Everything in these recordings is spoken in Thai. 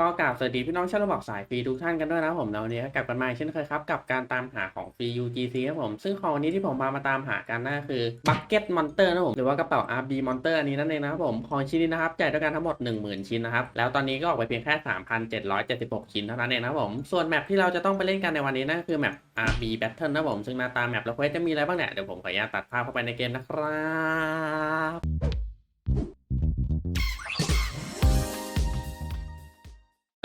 ก็กราบสวัสดีพี่น้องชาวระบอกสายฟรีทุกท่านกันด้วยนะผมแล้ววันนี้ก็กลับกันมาเช่นเคยครับ กับการตามหาของฟรี UGC ครับผม ซึ่งของวันนี้ที่ผมพามาตามหากันนั่นคือ Bucket Monster นะผม หรือว่ากระเป๋า RB Monster อันนี้นั่นเองนะครับผม ของชิ้นนี้นะครับจ่ายด้วยกันทั้งหมด 10,000 ชิ้นนะครับ แล้วตอนนี้ก็ออกไปเพียงแค่ 3,776 ชิ้นเท่านั้นเองนะผม ส่วนแมปที่เราจะต้องไปเล่นกันในวันนี้นั่นคือแมป RB Battle นะครับผม ซึ่งหน้าตาแมปแล้วเควสจะมีอะไรบ้างเนี่ยเดี๋ยวผมขออนุญาตตัดภาพเข้าไปในเกมนะครับ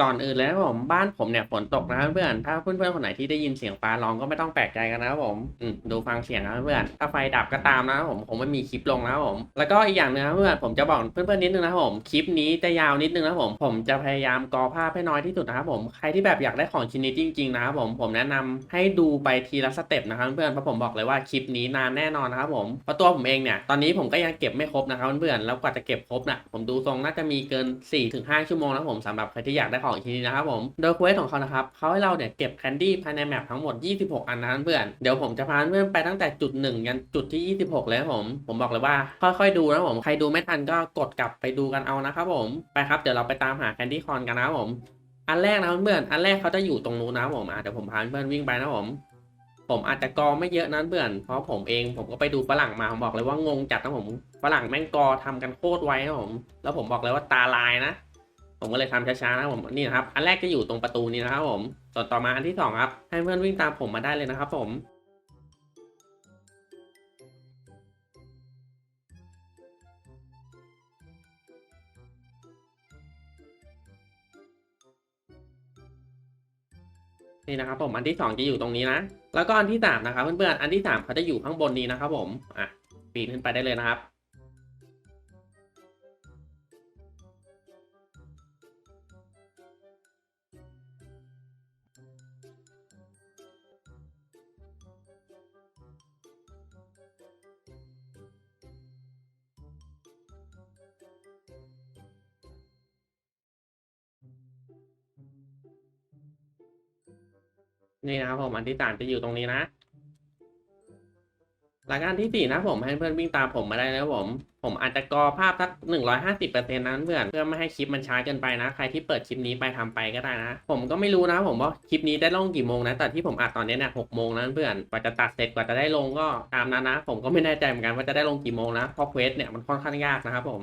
ก่อนอื่นเลยนะครับผมบ้านผมเนี่ยฝนตกนะครับเพื่อนถ้าเพื่อนๆคนไหนที่ได้ยินเสียงฟ้าร้องก็ไม่ต้องแปลกใจกันนะครับผมอืมดูฟังเสียงนะเพื่อนถ้าไฟดับก็ตามนะครับผมคงไม่มีคลิปลงนะครับผมแล้วก็อีกอย่างหนึงนะเพื่อนผมจะบอกเพื่อนๆนิดนึงนะครับผมคลิปนี้จะยาวนิดนึงนะครับผมผมจะพยายามกอภาพให้น้อยที่สุดนะครับผมใครที่แบบอยากได้ของชิ้นนี้จริงๆนะครับผมผมแนะนำให้ดูไปทีละสเต็ปนะครับเพื่อนเพราะผมบอกเลยว่าคลิปนี้นานแน่นอนนะครับผมเพราะตัวผมเองเนี่ยตอนนี้ผมก็ยังเก็บไม่ครบนะครับเพื่อนแล้วกว่าจะเก็บครบนะผมดูทรงน่าจะมีเกิน4-5ชั่วโมงนะผมสำหรับใครที่อยากได้ของชิ้นนี้นะครับผม โดยเควสของเขานะครับเขาให้เราเนี่ยเก็บแคนดี้ภายในแมปทั้งหมด 26 อันนะเพื่อน เดี๋ยวผมจะพาเพื่อนไปตั้งแต่จุด 1 ยันจุดที่ 26 เลยผม ผมบอกเลยว่าค่อยๆดูนะผม ใครดูไม่ทันก็กดกลับไปดูกันเอานะครับผม ไปครับ เดี๋ยวเราไปตามหาแคนดี้คอนกันนะครับผม อันแรกนะเพื่อน อันแรกเขาจะอยู่ตรงนู้นนะผมอะเดี๋ยวผมพาเพื่อนวิ่งไปนะผมผมอาจจะกอไม่เยอะนะเพื่อนเพราะผมเองผมก็ไปดูฝรั่งมาผมบอกเลยว่างงจัดนะผมฝรั่งแม่งกอทำกันโคตรไวนะผม แล้วผมบอกเลยว่าตาลายนะ ผมก็เลยทำช้าๆนะผมนี่นะครับอันแรกจะอยู่ตรงประตูนี้นะครับ ผมส่วนต่อมาอันที่สองครับให้เพื่อนวิ่งตามผมมาได้เลยนะครับ ผมนี่นะครับผมอันที่สองจะอยู่ตรงนี้นะ แล้วก็อันที่สามนะครับเพื่อนๆอันที่สามเขาจะอยู่ข้างบนนี้นะครับ ผมอะปีนขึ้นไปได้เลยนะครับ นี่นะครับผมอันที่สามจะอยู่ตรงนี้นะ หลักการที่สี่นะผมให้เพื่อนวิ่งตามผมมาได้นะครับผม ผมอาจจะกอภาพสักหนึ่งร้อยห้าสิบเปอร์เซ็นต์นั้นเพื่อนเพื่อไม่ให้คลิปมันช้าเกินไปนะ ใครที่เปิดคลิปนี้ไปทำไปก็ได้นะ ผมก็ไม่รู้นะผมว่าคลิปนี้ได้ลงกี่โมงนะ แต่ที่ผมอัดตอนนี้เนี่ยหกโมงนั้นเพื่อน กว่าจะตัดเสร็จกว่าจะได้ลงก็ตามนั้นนะ ผมก็ไม่แน่ใจเหมือนกันว่าจะได้ลงกี่โมงนะ เพราะเควสเนี่ยมันค่อนข้างยากนะครับผม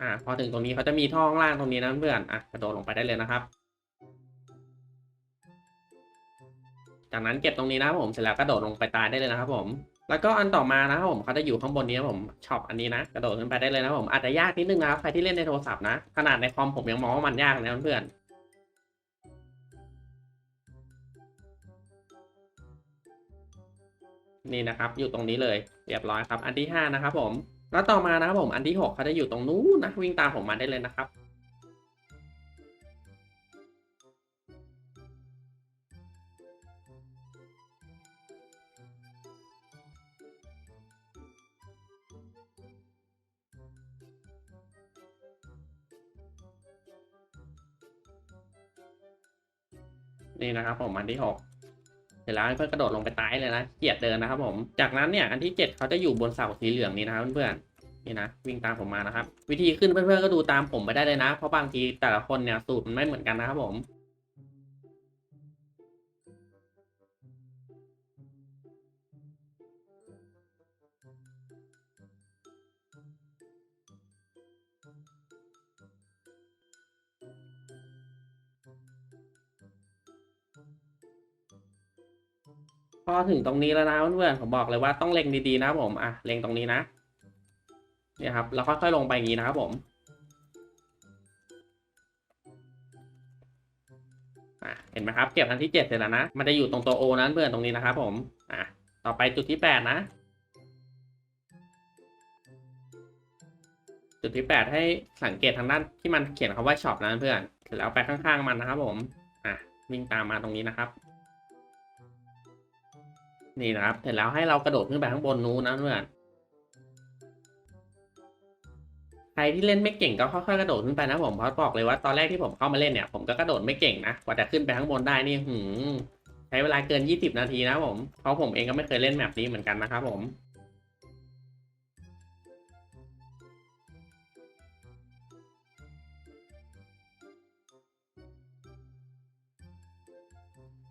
อ่าพอถึงตรงนี้เขาจะมีท่อข้างล่างตรงนี้นะเพื่อนอะกระโดดลงไปได้เลยนะครับ จากนั้นเก็บตรงนี้นะผมเสร็จแล้วกระโดดลงไปตายได้เลยนะครับ ผม แล้วก็อันต่อมานะครับผมเขาจะอยู่ข้างบนนี้นะผมช็อปอันนี้นะกระโดดขึ้นไปได้เลยนะผมอาจจะยากนิดนึงนะครับใครที่เล่นในโทรศัพท์นะขนาดในคอมผมยังมองว่ามันยากนะเพื่อนนี่นะครับอยู่ตรงนี้เลยเรียบร้อยครับ อันที่ห้านะครับผม แล้วต่อมานะครับผมอันที่หกเขาจะอยู่ตรงนู้นนะ วิ่งตามผมมาได้เลยนะครับ นี่นะครับผมอันที่หก เสร็จแล้วเพื่อนกระโดดลงไปตายเลยนะเกียดเดินนะครับผม จากนั้นเนี่ยอันที่เจ็ดเขาจะอยู่บนเสาสีเหลืองนี้นะครับเพื่อนๆนี่นะวิ่งตามผมมานะครับ วิธีขึ้นเพื่อนๆก็ดูตามผมไปได้เลยนะ เพราะบางทีแต่ละคนเนี่ยสูตรมันไม่เหมือนกันนะครับผม พอถึงตรงนี้แล้วนะเพื่อนๆผมบอกเลยว่าต้องเล็งดีๆนะผมอะเล็งตรงนี้นะเนี่ยครับแล้วค่อยๆลงไปอย่างนี้นะครับผมอะเห็นไหมครับเก็บอันที่เจ็ดเสร็จแล้วนะมันจะอยู่ตรงตัวโอนั้นเพื่อนตรงนี้นะครับผมอะต่อไปจุดที่แปดนะจุดที่แปดให้สังเกตทางด้านที่มันเขียนคำว่าช็อปนะเพื่อนเสร็จแล้วไปข้างๆมันนะครับผมอะวิ่งตามมาตรงนี้นะครับ นี่นะครับเสร็จแล้วให้เรากระโดดขึ้นไปข้างบนนู้นนะเพื่อนใครที่เล่นไม่เก่งก็ค่อยๆกระโดดขึ้นไปนะผมเพราะบอกเลยว่าตอนแรกที่ผมเข้ามาเล่นเนี่ยผมก็กระโดดไม่เก่งนะกว่าจะขึ้นไปข้างบนได้นี่หืมใช้เวลาเกิน 20 นาทีนะผมเพราะผมเองก็ไม่เคยเล่นแบบนี้เหมือนกันนะครับผม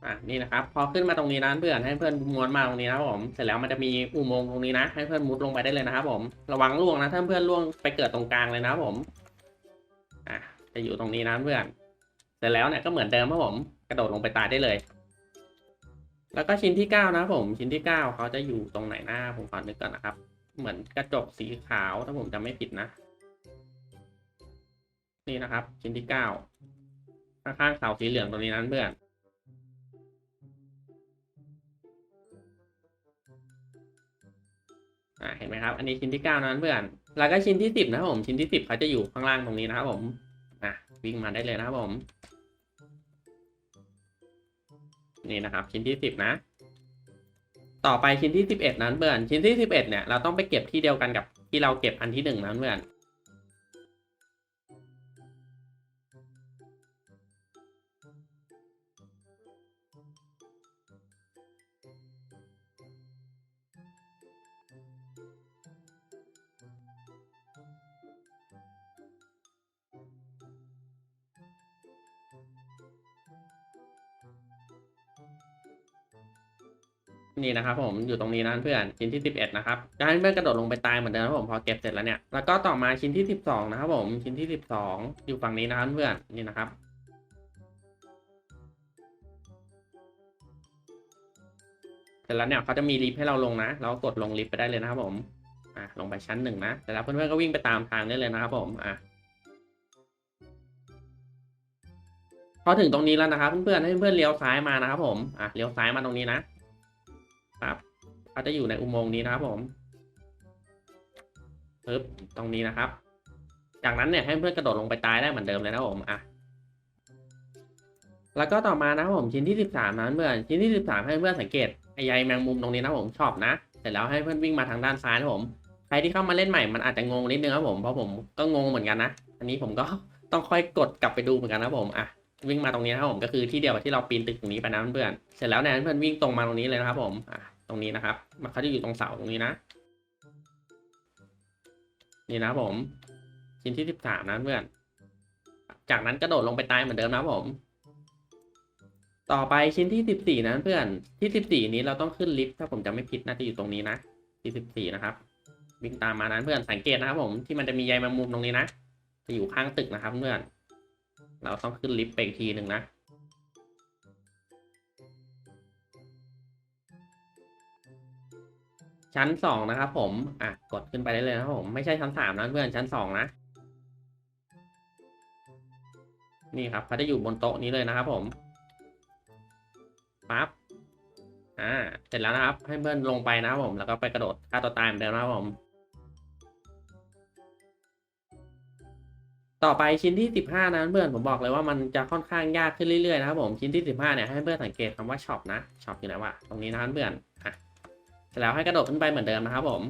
อะนี่นะครับ พอขึ้นมาตรงนี้นะเพื่อนให้เพื่อนม้วนมาตรงนี้นะครับผมเสร็จแล้วมันจะมีอุโมงค์ตรงนี้นะให้เพื่อนมุดลงไปได้เลยนะครับผมระวังล่วงนะถ้าเพื่อนล่วงไปเกิดตรงกลางเลยนะครับผมอะจะอยู่ตรงนี้นะเพื่อน เสร็จแล้วเนี่ยก็เหมือนเดิมครับผม กระโดดลงไปตายได้เลย แล้วก็ชิ้นที่เก้านะครับผมชิ้นที่เก้าเขาจะอยู่ตรงไหนหน้าผมขอนึกก่อนนะครับ เหมือนกระจกสีขาวถ้าผมจำไม่ผิดนะ นี่นะครับ ชิ้นที่เก้าข้างๆเสาสีเหลืองตรงนี้นั้นเพื่อน อ่าเห็นไหมครับ อันนี้ชิ้นที่เก้านั้นเพื่อน แล้วก็ชิ้นที่สิบนะครับผม ชิ้นที่สิบเขาจะอยู่ข้างล่างตรงนี้นะครับผมอะวิ่งมาได้เลยนะครับผม นี่นะครับ ชิ้นที่สิบนะ ต่อไปชิ้นที่สิบเอ็ดนั้นเพื่อน ชิ้นที่สิบเอ็ดเนี่ยเราต้องไปเก็บที่เดียวกันกับที่เราเก็บอันที่หนึ่งนั้นเพื่อน นี่นะครับผมอยู่ตรงนี้นะเพื่อนชิ้นที่สิบเอ็ดนะครับจะให้เพื่อนกระโดดลงไปตายเหมือนเดิมครับผมพอเก็บเสร็จแล้วเนี่ยแล้วก็ต่อมาชิ้นที่สิบสองนะครับผมชิ้นที่สิบสองอยู่ฝั่งนี้นะครับเพื่อนนี่นะครับเสร็จแล้วเนี่ยเขาจะมีลิฟต์ให้เราลงนะ เราก็กดลงลิฟต์ไปได้เลยนะครับผม อะลงไปชั้นหนึ่งนะเสร็จแล้วเพื่อนๆก็วิ่งไปตามทางได้เลยนะครับผมอะพอถึงตรงนี้แล้วนะครับเพื่อนๆให้เพื่อนๆเลี้ยวซ้ายมานะครับผมอะเลี้ยวซ้ายมาตรงนี้นะ ครับเขาจะอยู่ในอุโมงค์นี้นะครับผมปึ๊บตรงนี้นะครับ จากนั้นเนี่ยให้เพื่อนกระโดดลงไปตายได้เหมือนเดิมเลยนะผมอะแล้วก็ต่อมานะผมชิ้นที่สิบสามนะเพื่อนชิ้นที่สิบสามให้เพื่อนสังเกตไอ้ใยแมงมุมตรงนี้นะผมชอบนะเสร็จแล้วให้เพื่อนวิ่งมาทางด้านซ้ายนะผมใครที่เข้ามาเล่นใหม่มันอาจจะงงนิดนึงครับผมเพราะผมก็งงเหมือนกันนะอันนี้ผมก็ต้องค่อยกดกลับไปดูเหมือนกันนะผมอะวิ่งมาตรงนี้นะครับผมก็คือที่เดียวกับที่เราปีนตึกตรงนี้ไปนะเพื่อนเสร็จแล้วเนี่ยเพื่อนวิ่งตรงมาตรงนี้เลยนะครับผมอะ ตรงนี้นะครับมันเขาจะอยู่ตรงเสาตรงนี้นะ นี่นะผมชิ้นที่สิบสามนะเพื่อน จากนั้นกระโดดลงไปตายเหมือนเดิมนะผม ต่อไปชิ้นที่สิบสี่นะเพื่อนที่สิบสี่นี้เราต้องขึ้นลิฟต์ถ้าผมจำไม่ผิดน่าจะอยู่ตรงนี้นะที่สิบสี่นะครับ วิ่งตามมานะเพื่อนสังเกตนะครับผมที่มันจะมีใยแมงมุมตรงนี้นะจะอยู่ข้างตึกนะครับเพื่อน เราต้องขึ้นลิฟต์ไปอีกทีหนึ่งนะ ชั้นสองนะครับผม อะ กดขึ้นไปได้เลยนะครับผม ไม่ใช่ชั้นสามนะเพื่อนชั้นสองนะ นี่ครับเขาจะอยู่บนโต๊ะนี้เลยนะครับผมปั๊บ อ่า เสร็จแล้วนะครับ ให้เพื่อนลงไปนะครับผม แล้วก็ไปกระโดดฆ่าตัวตายเหมือนเดิมนะครับผม ต่อไปชิ้นที่สิบห้านะเพื่อน ผมบอกเลยว่ามันจะค่อนข้างยากขึ้นเรื่อยๆนะครับผม ชิ้นที่สิบห้าเนี่ยให้เพื่อนสังเกตคำว่าช็อปนะ ช็อปอยู่ไหนวะ ตรงนี้นะเพื่อน อะ สร็จแล้วให้กระโดดขึ้นไปเหมือนเดิมนะครับผม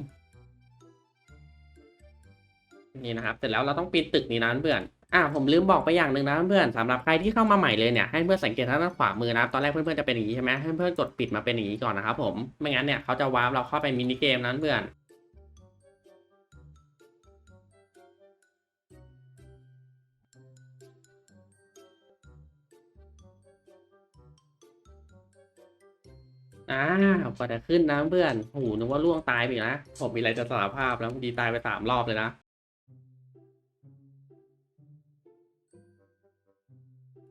นี่นะครับ เสร็จแล้วเราต้องปีนตึกนี้นะเพื่อนอ่าผมลืมบอกไปอย่างหนึ่งนะเพื่อนสำหรับใครที่เข้ามาใหม่เลยเนี่ยให้เพื่อนสังเกตทางด้านขวามือนะครับตอนแรกเพื่อนๆจะเป็นอย่างนี้ใช่ไหมให้เพื่อนกดปิดมาเป็นอย่างนี้ก่อนนะครับผมไม่งั้นเนี่ยเขาจะวาร์ปเราเข้าไปมินิเกมนั้นเพื่อน อ่าพอจะขึ้นนะเพื่อนโอ้โหนึกว่าล่วงตายไปอีกนะผมมีอะไรจะสารภาพแล้วดีตายไปสามรอบเลยนะ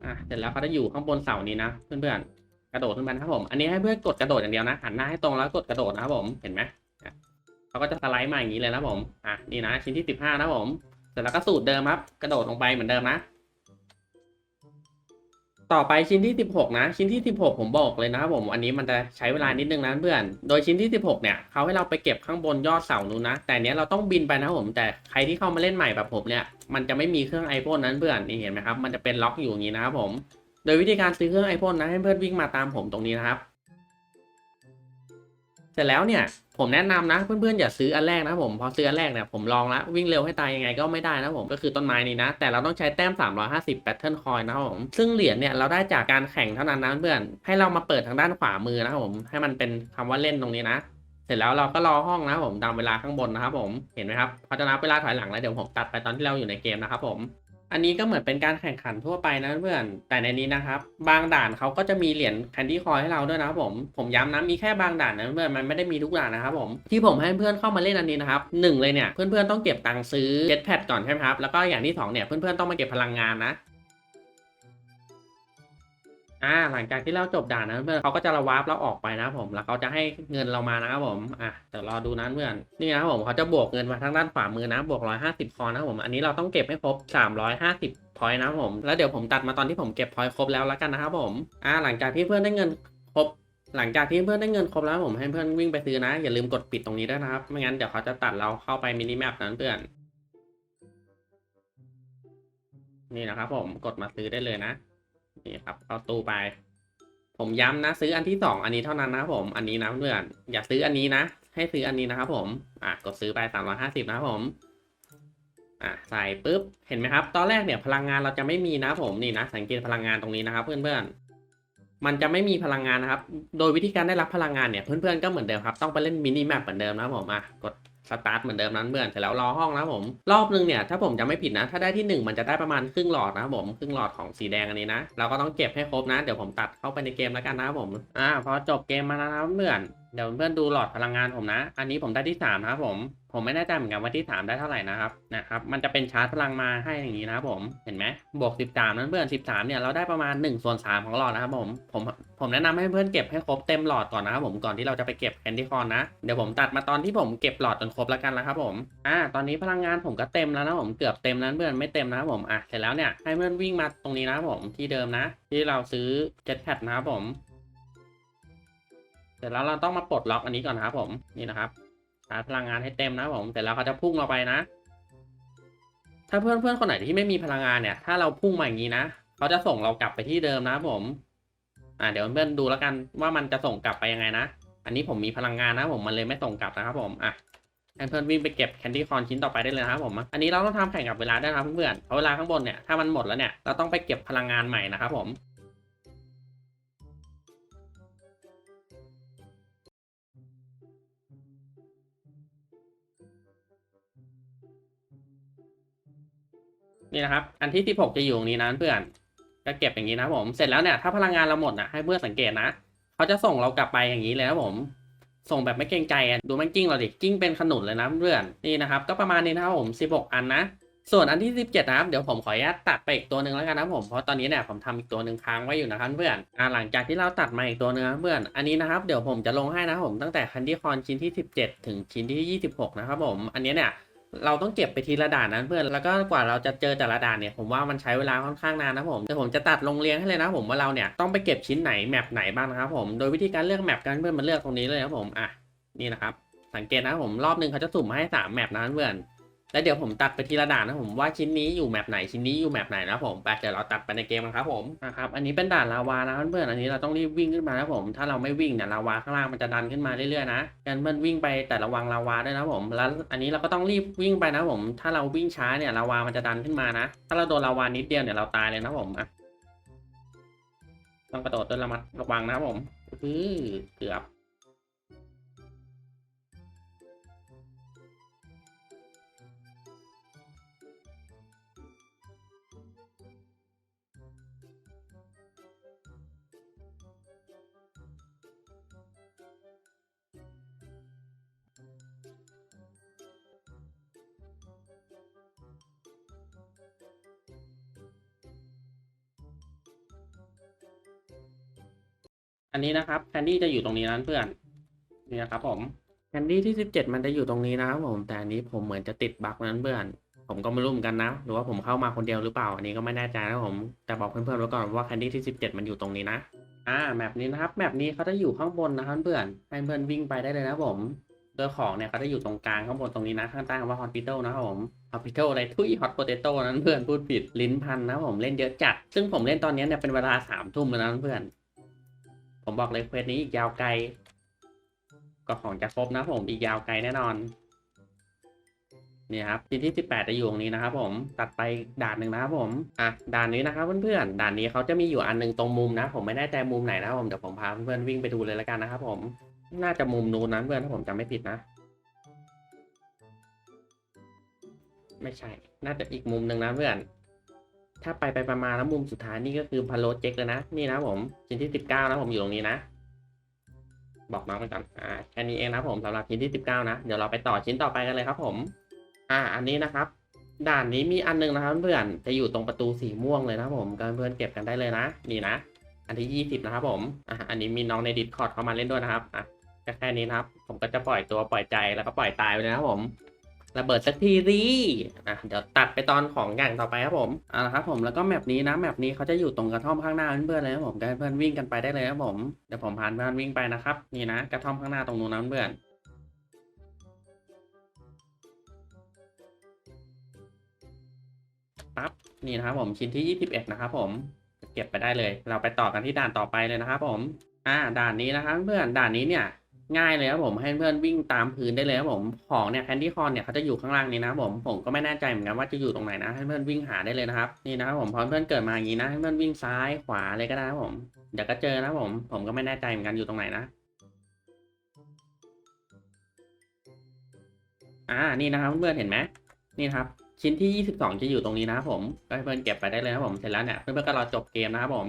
อะเสร็จแล้วเขาจะอยู่ข้างบนเสานี้นะเพื่อนๆกระโดดขึ้นมานครับผม อันนี้ให้เพื่อนกดกระโดดอย่างเดียวนะหันหน้าให้ตรงแล้วกดกระโดดนะครับผมเห็นไหมเขาก็จะสไลด์มาอย่างนี้เลยนะผมอะนี่นะชิ้นที่สิบห้านะผมเสร็จแล้วก็สูตรเดิมครับ กระโดดลงไปเหมือนเดิมนะ ต่อไปชิ้นที่ 16 นะ ชิ้นที่ 16 ผมบอกเลยนะผมอันนี้มันจะใช้เวลานิดนึงนะเพื่อน โดยชิ้นที่ 16 เนี่ยเขาให้เราไปเก็บข้างบนยอดเสานู้นนะ แต่อันเนี้ยเราต้องบินไปนะผมแต่ใครที่เข้ามาเล่นใหม่แบบผมเนี่ยมันจะไม่มีเครื่องไอพ่นนั้นเพื่อนนี่เห็นไหมครับมันจะเป็นล็อกอยู่อย่างนี้นะครับผม โดยวิธีการซื้อเครื่องไอพ่นนะให้เพื่อนวิ่งมาตามผมตรงนี้นะครับ เสร็จแล้วเนี่ยผมแนะนำนะเพื่อนๆอย่าซื้ออันแรกนะผมพอซื้ออันแรกเนี่ยผมลองแล้ววิ่งเร็วให้ตายยังไงก็ไม่ได้นะผมก็คือต้นไม้นี้นะ แต่เราต้องใช้แต้ม 350 Battle Coin นะครับผมซึ่งเหรียญเนี่ยเราได้จากการแข่งเท่านั้นนะเพื่อนให้เรามาเปิดทางด้านขวามือนะครับผมให้มันเป็นคำว่าเล่นตรงนี้นะ เสร็จแล้วเราก็รอห้องนะผมตามเวลาข้างบนนะครับผมเห็นไหมครับพอจะนับเวลาถอยหลังแล้วเดี๋ยวผมตัดไปตอนที่เราอยู่ในเกมนะครับผม อันนี้ก็เหมือนเป็นการแข่งขันทั่วไปนะเพื่อนแต่ในนี้นะครับ บางด่านเขาก็จะมีเหรียญแคนดี้คอยให้เราด้วยนะครับผมผมย้ำนะมีแค่บางด่านนะเพื่อนมันไม่ได้มีทุกด่านนะครับผมที่ผมให้เพื่อนเข้ามาเล่นอันนี้นะครับหนึ่งเลยเนี่ยเพื่อนๆต้องเก็บตังค์ซื้อเจ็ตแพดก่อนใช่ไหมครับแล้วก็อย่างที่สองเนี่ยเพื่อนๆต้องมาเก็บพลังงานนะ อ่าหลังจากที่เราจบด่านนะเพื่อนเขาก็จะระวาร์ปเราออกไปนะครับผมแล้วเขาจะให้เงินเรามานะครับผมอะเดี๋ยวรอดูนะเพื่อนนี่นะครับผมเขาจะบวกเงินมาทางด้านขวามือนะบวก150คอนนะครับผมอันนี้เราต้องเก็บให้ครบ350พอยต์นะครับผมแล้วเดี๋ยวผมตัดมาตอนที่ผมเก็บพอยต์ครบแล้วแล้วกันนะครับผมอ่าหลังจากที่เพื่อนได้เงินครบหลังจากที่เพื่อนได้เงินครบแล้วผมให้เพื่อนวิ่งไปซื้อนะ อย่าลืมกดปิดตรงนี้ด้วยนะครับไม่งั้นเดี๋ยวเขาจะตัดเราเข้าไปมินิแมปนั้นเพื่อนนี่นะครับผมกดมาซื้อได้เลยนะ นี่ครับเอาตู้ไป ผมย้ำนะ ซื้ออันที่สองอันนี้เท่านั้นนะครับผมอันนี้นะเพื่อนอย่าซื้ออันนี้นะ ให้ซื้ออันนี้นะครับผมอะกดซื้อไปสามร้อยห้าสิบนะครับผมอะใส่ปุ๊บเห็นไหมครับ ตอนแรกเนี่ยพลังงานเราจะไม่มีนะผมนี่นะ สังเกตพลังงานตรงนี้นะครับ เพื่อนๆมันจะไม่มีพลังงานนะครับ โดยวิธีการได้รับพลังงานเนี่ยเพื่อนๆก็เหมือนเดิมครับ ต้องไปเล่นมินิแมปเหมือนเดิมนะครับผมอะกด สตาร์ทเหมือนเดิมนั้นเพื่อนเสร็จแล้วรอห้องนะผม รอบนึงเนี่ยถ้าผมจะไม่ผิดนะ ถ้าได้ที่หนึ่งมันจะได้ประมาณครึ่งหลอดนะผมครึ่งหลอดของสีแดงอันนี้นะเราก็ต้องเก็บให้ครบนะ เดี๋ยวผมตัดเข้าไปในเกมแล้วกันนะผมอ่าพอจบเกมมาแล้วนะเพื่อน เดี๋ยวเพื่อนดูหลอดพลังงานผมนะ อันนี้ผมได้ที่สามนะครับผม ผมไม่แน่ใจเหมือนกันว่าที่สามได้เท่าไหร่นะครับ นะครับ มันจะเป็นชาร์จพลังมาให้อย่างนี้นะครับผม เห็นไหมบวก13นั้นเพื่อน13เนี่ยเราได้ประมาณ1ส่วน3ของหลอดนะครับผม ผม ผมแนะนำให้เพื่อนเก็บให้ครบเต็มหลอดก่อนนะครับผม ก่อนที่เราจะไปเก็บแคนดี้คอนนะ เดี๋ยวผมตัดมาตอนที่ผมเก็บหลอดจนครบแล้วกันแล้วครับผม อ่า ตอนนี้พลังงานผมก็เต็มแล้วนะผม เกือบเต็มแล้วเพื่อนไม่เต็มนะครับผม อะ เสร็จแล้วเนี่ยให้เพื่อนวิ่งมาตรงนี้นะครับผมที่เดิมนะ ที่เราซื้อเจ็ตแพดนะครับผม เสร็จแล้วเราต้องมาปลดล็อกอันนี้ก่อนนะครับผมนี่นะครับชาร์จพลังงานให้เต็มนะผมเสร็จแล้วเขาจะพุ่งเราไปนะ ถ้าเพื่อนเพื่อนคนไหนที่ไม่มีพลังงานเนี่ย ถ้าเราพุ่งมาอย่างนี้นะเขาจะส่งเรากลับไปที่เดิมนะผม อ่าเดี๋ยวเพื่อนดูแล้วกันว่ามันจะส่งกลับไปยังไงนะ อันนี้ผมมีพลังงานนะผมมันเลยไม่ส่งกลับนะครับผมอะเพื่อนวิ่งไปเก็บแคนดี้คอนชิ้นต่อไปได้เลยนะครับผม อันนี้เราต้องทำแข่งกับเวลาด้วยนะครับเพื่อนๆเพราะเวลาข้างบนเนี่ยถ้ามันหมดแล้วเนี่ยเราต้องไปเก็บพลังงานใหม่นะครับผม นี่นะครับ อันที่ 16 จะอยู่ตรงนี้นะเพื่อน ก็เก็บอย่างนี้นะผม เสร็จแล้วเนี่ยถ้าพลังงานเราหมดนะให้เพื่อนสังเกตนะ เขาจะส่งเรากลับไปอย่างนี้เลยนะผม ส่งแบบไม่เกรงใจอะดูมันกิ้งเราดิ กิ้งเป็นขนุนเลยนะเพื่อน นี่นะครับ ก็ประมาณนี้นะครับผม 16 อันนะ ส่วนอันที่ 17 นะครับ เดี๋ยวผมขออนุญาตตัดไปอีกตัวหนึ่งแล้วกันนะผม เพราะตอนนี้เนี่ยผมทำอีกตัวหนึ่งค้างไว้อยู่นะครับเพื่อนอ่าหลังจากที่เราตัดมาอีกตัวหนึงนะเพื่อน อันนี้นะครับ เดี๋ยวผมจะลงให้นะผมตั้งแต่คันดี้คอนชิ้นที่ 17 ถึงชิ้นที่ 26 นะครับผม อันนี้เนี่ย เราต้องเก็บไปทีละด่านนั้นเพื่อน แล้วก็กว่าเราจะเจอแต่ละด่านเนี่ย ผมว่ามันใช้เวลาค่อนข้างนานนะผมแต่ผมจะตัดลงเรียงให้เลยนะผมว่าเราเนี่ยต้องไปเก็บชิ้นไหนแมปไหนบ้างนะครับผม โดยวิธีการเลือกแมปกันเพื่อนมันเลือกตรงนี้เลยนะผม อะ นี่นะครับ สังเกตนะผม รอบหนึ่งเขาจะสุ่มมาให้สามแมปนะเพื่อน แล้วเดี๋ยวผมตัดไปทีละด่านนะผมว่าชิ้นนี้อยู่แมปไหนชิ้นนี้อยู่แมปไหนนะผมไปเดี๋ยวเราตัดไปในเกมกันครับผมนะครับอันนี้เป็นด่านลาวานะเพื่อนๆอันนี้เราต้องรีบวิ่งขึ้นมานะผม ถ้าเราไม่วิ่งเนี่ยลาวาข้างล่างมันจะดันขึ้นมาเรื่อยๆนะกันเพื่อนวิ่งไปแต่ระวังลาวาด้วยนะผม แล้วอันนี้เราก็ต้องรีบวิ่งไปนะผม ถ้าเราวิ่งช้าเนี่ยลาวามันจะดันขึ้นมานะ ถ้าเราโดนลาวานิดเดียวเนี่ยเราตายเลยนะผมอะต้องกระโดดด้วยระมัดระวังนะผมอือเกือบ อันนี้นะครับแคนดี้จะอยู่ตรงนี้นั้นเพื่อนนี่นะครับผมแคนดี้ที่สิบเจ็ดมันจะอยู่ตรงนี้นะครับผมแต่อันนี้ผมเหมือนจะติดบั๊กนั้นเพื่อน ผมก็ไม่รู้เหมือนกันนะหรือว่าผมเข้ามาคนเดียวหรือเปล่า อันนี้ก็ไม่แน่ใจนะผมแต่บอกเพื่อนๆไว้ก่อนว่าแคนดี้ที่สิบเจ็ดมันอยู่ตรงนี้นะอ่าแมปนี้นะครับแมปนี้เขาจะอยู่ข้างบนนะครับเพื่อนให้เพื่อนวิ่งไปได้เลยนะผมโดยของเนี่ยเขาจะอยู่ตรงกลางข้างบนตรงนี้นะข้างใต้คำว่า hospital นะครับผม hospital อะไรทุย hot potato นั้นเพื่อนพูดผิดลิ้นพันนะครับผมเล่นเยอะจัด ซึ่งผมเล่นตอนนี้เนี่ยเป็นเวลาสามทุ่มแล้วนะเพื่อน ผมบอกเลยเควสนี้อีกยาวไกลก็ของจะครบนะผมอีกยาวไกลแน่นอนนี่ครับชิ้นที่สิบแปดจะอยู่ตรงนี้นะครับผมตัดไปด่านหนึ่งนะครับผมอะด่านนี้นะครับเพื่อนๆด่านนี้เขาจะมีอยู่อันหนึงตรงมุมนะ ผมไม่แน่ใจมุมไหนนะผมเดี๋ยวผมพาเพื่อนๆวิ่งไปดูเลยแล้วกันนะครับผมน่าจะมุมนู้นนะเพื่อนถ้าผมจำไม่ผิดนะ ไม่ใช่ น่าจะอีกมุมหนึ่งนะเพื่อน ถ้าไปไปประมาณแล้วมุมสุดท้ายนี่ก็คือพาโลเจ็กเลยนะนี่นะผมชิ้นที่สิบเก้านะผมอยู่ตรงนี้นะ บอกน้องไปก่อนอ่าแค่นี้เองนะผมสำหรับชิ้นที่สิบเก้านะเดี๋ยวเราไปต่อชิ้นต่อไปกันเลยครับผม อ่า อันนี้นะครับ ด่านนี้มีอันหนึงนะครับ เพื่อนจะอยู่ตรงประตูสีม่วงเลยนะผมก็เพื่อนเก็บกันได้เลยนะนี่นะอันที่ยี่สิบนะครับผมอะอันนี้มีน้องในดิสคอร์ดเข้ามาเล่นด้วยนะครับอะก็แค่นี้นะครับ ผมก็จะปล่อยตัวปล่อยใจแล้วก็ปล่อยตายไปเลยนะครับผม ระเบิดสักทีสิอะเดี๋ยวตัดไปตอนของอย่างต่อไปครับผมเอาละครับผมแล้วก็แมปนี้นะแมปนี้เขาจะอยู่ตรงกระท่อมข้างหน้าเพื่อนๆเลยครับผมให้เพื่อนวิ่งกันไปได้เลยครับผมเดี๋ยวผมพาเพื่อนวิ่งไปนะครับนี่นะกระท่อมข้างหน้าตรงนู้นนะเพื่อนปั๊บนี่นะครับผมชิ้นที่ 21 นะครับผมเก็บไปได้เลย เราไปต่อกันที่ด่านต่อไปเลยนะครับผม อ่า ด่านนี้นะครับเพื่อนด่านนี้เนี่ย ง่ายเลยครับผมให้เพื่อนวิ่งตามพื้นได้เลยครับผมของเนี่ยแคนดี้คอนเนี่ยเขาจะอยู่ข้างล่างนี้นะผมผมก็ไม่แน่ใจเหมือนกันว่าจะอยู่ตรงไหนนะให้เพื่อนวิ่งหาได้เลยนะครับนี่นะครับผมพอเพื่อนเกิดมาอย่างนี้นะให้เพื่อนวิ่งซ้ายขวาเลยก็ได้ครับผมเดี๋ยวก็เจอนะครับผมผมก็ไม่แน่ใจเหมือนกันอยู่ตรงไหนนะอ่านี่นะครับเพื่อนเห็นไหมนี่ครับชิ้นที่ 22 จะอยู่ตรงนี้นะครับผมก็ให้เพื่อนเก็บไปได้เลยนะครับผมเสร็จแล้วเนี่ยเพื่อนๆก็รอจบเกมนะครับผม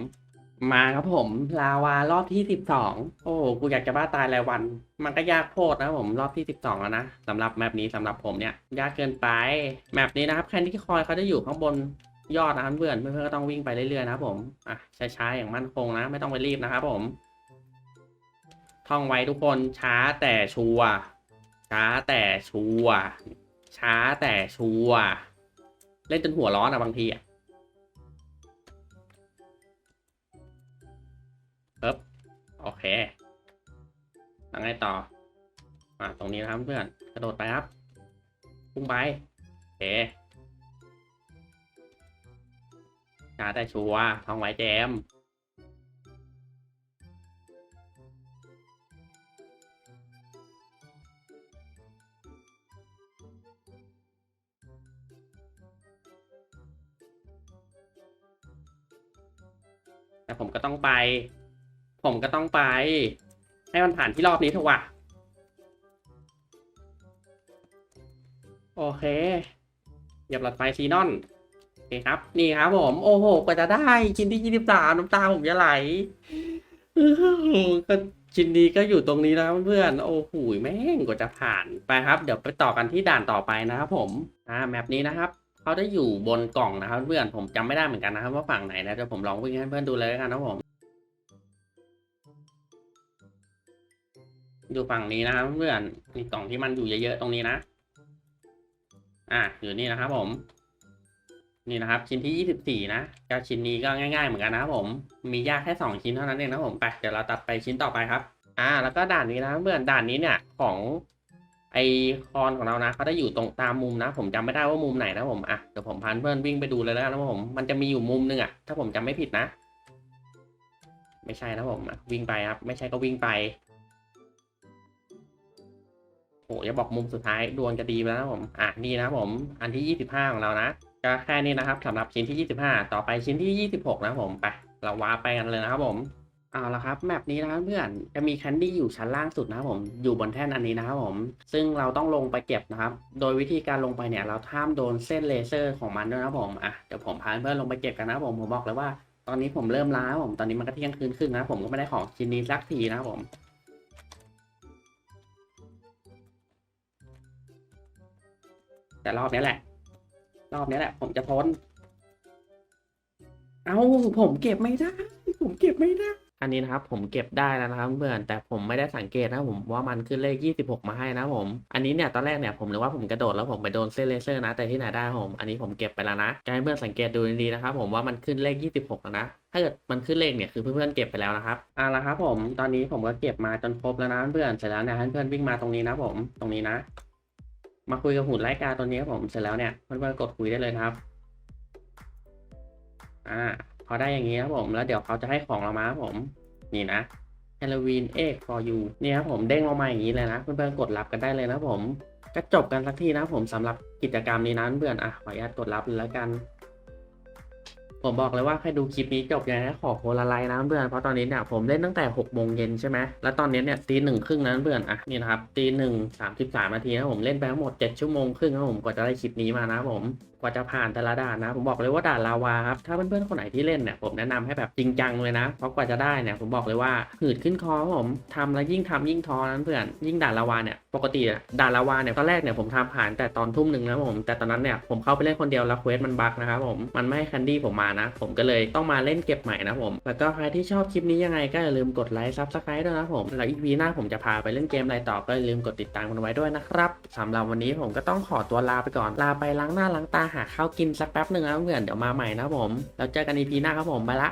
มาครับผมลาวารอบที่สิบสองโอ้โหกูอยากจะบ้าตายรายวัน มันก็ยากโพดนะครับผมรอบที่สิบสองแล้วนะสำหรับแมปนี้สำหรับผมเนี่ย ยากเกินไปแมปนี้นะครับแคนดี้คอยเขาจะอยู่ข้างบนยอดนะครับเพื่อนเพื่อนก็ต้องวิ่งไปเรื่อยๆนะครับผมอะช้าๆอย่างมั่นคงนะ ไม่ต้องไปรีบนะครับผม ท่องไว้ทุกคนช้าแต่ชัวร์ช้าแต่ชัวร์ช้าแต่ชัวร์เล่นจนหัวร้อนอะบางทีอะ ปึ๊บโอเคแล้วไงต่ออาตรงนี้นะครับเพื่อนกระโดดไปครับพุ่งไปโอเคช้าแต่ชัวท่องไว้แจมแต่ผมก็ต้องไป ผมก็ต้องไป ให้มันผ่านที่รอบนี้เถอะวะโอเคเหยียบหลอดไฟซีนอนโอเคครับ นี่ครับผม โอ้โหกว่าจะได้ ชิ้นที่ยี่สิบสามน้ำตาผมจะไหลก็ชิ้นนี้ก็อยู่ตรงนี้แล้วเพื่อนโอ้โหแม่งกว่าจะผ่านไปครับ เดี๋ยวไปต่อกันที่ด่านต่อไปนะครับผมอ่าแมปนี้นะครับเขาจะอยู่บนกล่องนะครับ เพื่อนผมจำไม่ได้เหมือนกันนะครับ ว่าฝั่งไหนนะเดี๋ยวผมลองวิ่งให้เพื่อนดูเลยกันนะผม อยู่ฝั่งนี้นะครับเพื่อนมีกล่องที่มันอยู่เยอะๆตรงนี้นะ อะอยู่นี่นะครับผม นี่นะครับ ชิ้นที่ยี่สิบสี่นะก็ชิ้นนี้ก็ง่าย ๆ เหมือนกันนะครับผม มียากแค่สองชิ้นเท่านั้นเองนะผมไปเดี๋ยวเราตัดไปชิ้นต่อไปครับ อ่า แล้วก็ด่านนี้นะเพื่อนด่านนี้เนี่ยของไอคอนของเรานะเขาจะอยู่ตรงตามมุมนะ ผมจำไม่ได้ว่ามุมไหนนะผมอะเดี๋ยวผมพาเพื่อนวิ่งไปดูเลยแล้วนะผมมันจะมีอยู่มุมหนึงอะถ้าผมจำไม่ผิดนะ ไม่ใช่นะผมวิ่งไปครับ ไม่ใช่ก็วิ่งไป โอ้ยบอกมุมสุดท้ายดวงจะดีไปแล้วผมอะนี่นะครับผม อันที่ 25 ของเรานะก็แค่นี้นะครับสำหรับชิ้นที่ 25 ต่อไปชิ้นที่ 26 นะครับผมไปเราว้าไปกันเลยนะครับผมเอาละครับแมปนี้นะครับเพื่อนจะมีแคนดี้อยู่ชั้นล่างสุดนะครับผมอยู่บนแท่นอันนี้นะครับผมซึ่งเราต้องลงไปเก็บนะครับ โดยวิธีการลงไปเนี่ยเราห้ามโดนเส้นเลเซอร์ของมันด้วยนะครับผมอะเดี๋ยวผมพาเพื่อนลงไปเก็บกันนะครับผมผมบอกเลยว่าตอนนี้ผมเริ่มล้าผมตอนนี้มันก็เที่ยงคืนครึ่งนะผมก็ไม่ได้ของชิ้นนี้สักทีนะครับผม แต่รอบนี้แหละ รอบนี้แหละ ผมจะพ้น เอ้าผมเก็บไม่ได้ ผมเก็บไม่ได้ อันนี้นะครับ ผมเก็บได้แล้วนะครับเพื่อนแต่ผมไม่ได้สังเกตนะผมว่ามันขึ้นเลข 26 มาให้นะผม อันนี้เนี่ยตอนแรกเนี่ยผมนึกว่าผมกระโดดแล้วผมไปโดนเส้นเลเซอร์นะแต่ที่ไหนได้ผมอันนี้ผมเก็บไปแล้วนะจะให้เพื่อนสังเกตดูดีๆนะครับผมว่ามันขึ้นเลข 26แล้วนะถ้าเกิดมันขึ้นเลขเนี่ยคือเพื่อนๆเก็บไปแล้วนะครับอ่าละครับผมตอนนี้ผมก็เก็บมาจนครบแล้วนะเพื่อนเสร็จแล้วเนี่ยให้เพื่อนวิ่งมาตรงนี้นะผมตรงนี้นะ มาคุยกับหุ่นไร้กาตัวนี้ครับผมเสร็จแล้วเนี่ยเพื่อนๆกดคุยได้เลยครับ อ่าพอได้อย่างนี้ครับผมแล้วเดี๋ยวเขาจะให้ของเรามาครับผม นี่นะ Halloween Egg for you นี่ครับผมเด้งลงมาอย่างนี้เลยนะเพื่อนๆกดรับกันได้เลยนะผมก็จบกันสักทีนะผมสำหรับกิจกรรมนี้นะเพื่อนอะขออนุญาตกดรับเลยแล้วกัน ผมบอกเลยว่าใครดูคลิปนี้จบยังไงขอโคละไลน์นะเพื่อนเพราะตอนนี้เนี่ยผมเล่นตั้งแต่6โมงเย็นใช่ไหมแล้วตอนนี้เนี่ยตีหนึ่งครึ่งนะเพื่อนอะนี่นะครับตีหนึ่งสามสิบสามนาทีนะผมเล่นไปทั้งหมด 7 ชั่วโมงครึ่งนะผมกว่าจะได้คลิปนี้มานะผมกว่าจะผ่านแต่ละด่านนะ ผมบอกเลยว่าด่านลาวาครับถ้าเพื่อนๆคนไหนที่เล่นเนี่ยผมแนะนำให้แบบจริงจังเลยนะเพราะกว่าจะได้เนี่ยผมบอกเลยว่าหืดขึ้นคอผมทำแล้วยิ่งทำยิ่งท้อนะเพื่อนยิ่งด่านลาวาเนี่ยปกติด่านลาวาเนี่ยตอนแรกเนี่ยผมทำผ่านแต่ตอนทุ่มหนึ่งนะผมแต่ตอนนั้นเนี่ยผมเข้าไปเล่นคนเดียวแล้วเควสมันบั๊กนะครับผมมันไม่ให้แคนดี้ผมมานะ ผมก็เลยต้องมาเล่นเก็บใหม่นะผม แล้วก็ใครที่ชอบคลิปนี้ยังไงก็อย่าลืมกดไลค์ซับสไครต์ด้วยนะผม แล้วอีพีหน้าผมจะพาไปเล่นเกมอะไรต่อก็อย่าลืมกดติดตามกันไว้ด้วยนะครับสำหรับวันนี้ผมก็ต้องขอตัวลาไปก่อนลาไปล้างหน้าล้างตาหาข้าวกินสักแป๊บหนึ่งนะเพื่อนเดี๋ยวมาใหม่นะผมแล้วเจอกันอีพีหน้าครับผมไปละ